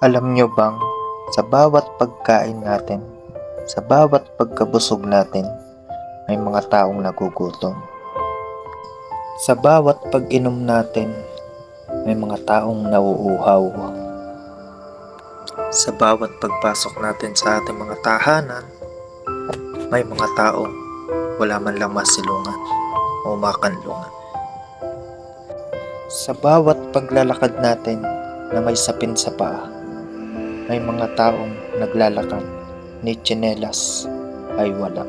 Alam nyo bang, sa bawat pagkain natin, sa bawat pagkabusog natin, may mga taong nagugutom. Sa bawat pag-inom natin, may mga taong nauuhaw. Sa bawat pagpasok natin sa ating mga tahanan, may mga taong wala man lang masilungan o makanlungan. Sa bawat paglalakad natin na may sapin sa paa, may mga taong naglalakad ni tsinelas ay wala.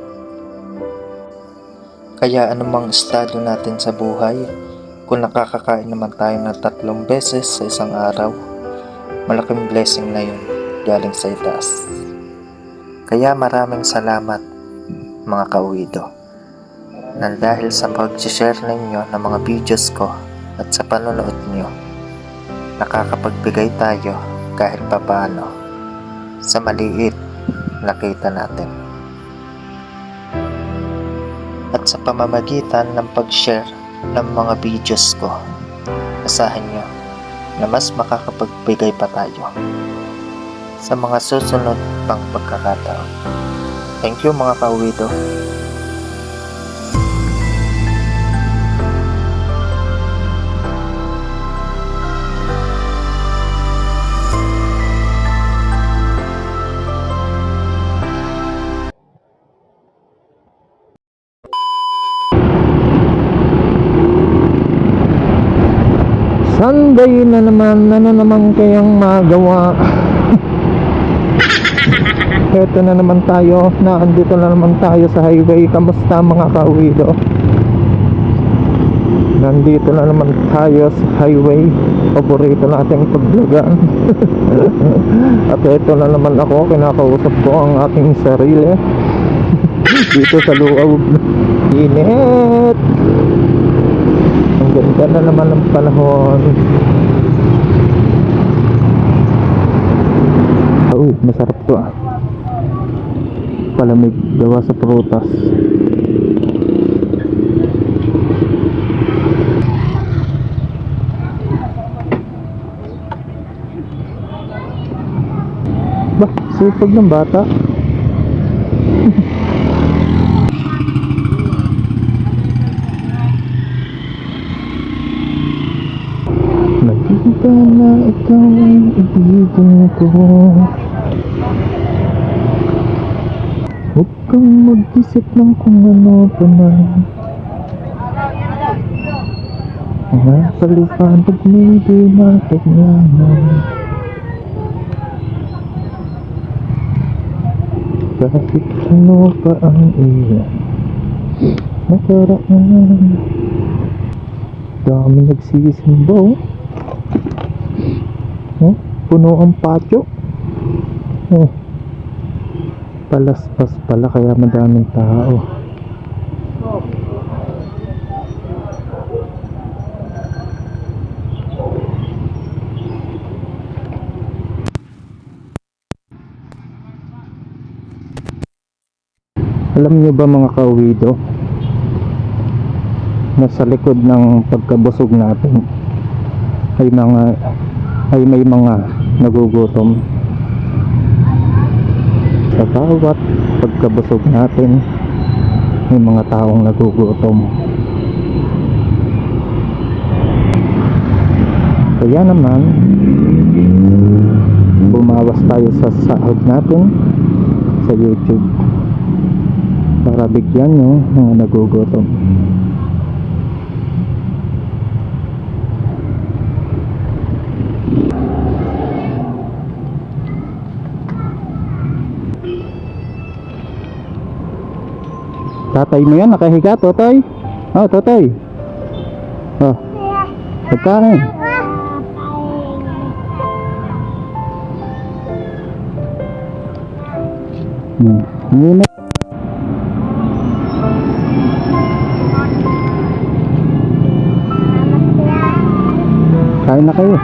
Kaya anumang estado natin sa buhay, kung nakakakain naman tayo ng tatlong beses sa isang araw, malaking blessing na yun galing sa itaas. Kaya maraming salamat mga kauwido nang dahil sa pag-share ninyo ng mga videos ko at sa panonood nyo, nakakapagbigay tayo kahit papaano sa maliit na kita natin. At sa pamamagitan ng pag-share ng mga videos ko, asahan nyo na mas makakapagbigay pa tayo sa mga susunod pang pagkakataon. Thank you mga Sunday na naman, ano naman kayang magawa? Ito na naman tayo, naandito na naman tayo sa highway. Kamusta mga kauwido? Nandito na naman tayo sa highway. Paborito nating paglagaan. At ito na naman ako, kinakausap ko ang aking sarili. Dito sa loob. Init! Ang ganda na naman ng panahon. Uy, masarap to ah. Palamig gawa sa prutas. Bah, sipag ng bata. Nakita na ikaw ang ibigin ko Huwag kang mag-isip ng kung ano pa man Mga palipad may di mataglaman Kahit ano pa ang iyong nakaraan Dami nagsisimba oh. Oh, puno ang patio. Oh. Palaspas pala kaya madaming tao. Alam niyo ba mga kauwido? nasa likod ng pagkabusog natin ay mga ay may mga nagugutom. Sa bawat pagkabusog natin may mga taong nagugutom. Kaya naman bumawas tayo sa sahod natin sa youtube para bigyan nyo mga nagugutom Tatay mo yan, nakahiga, Totoy. Oh, Totoy. Oh. Pagkain. Hmm. Muna. Kain na kayo.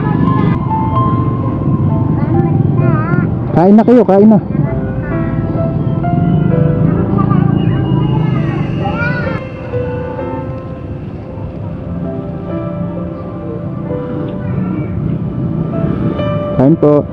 Kain na kayo, kain na. Kain po.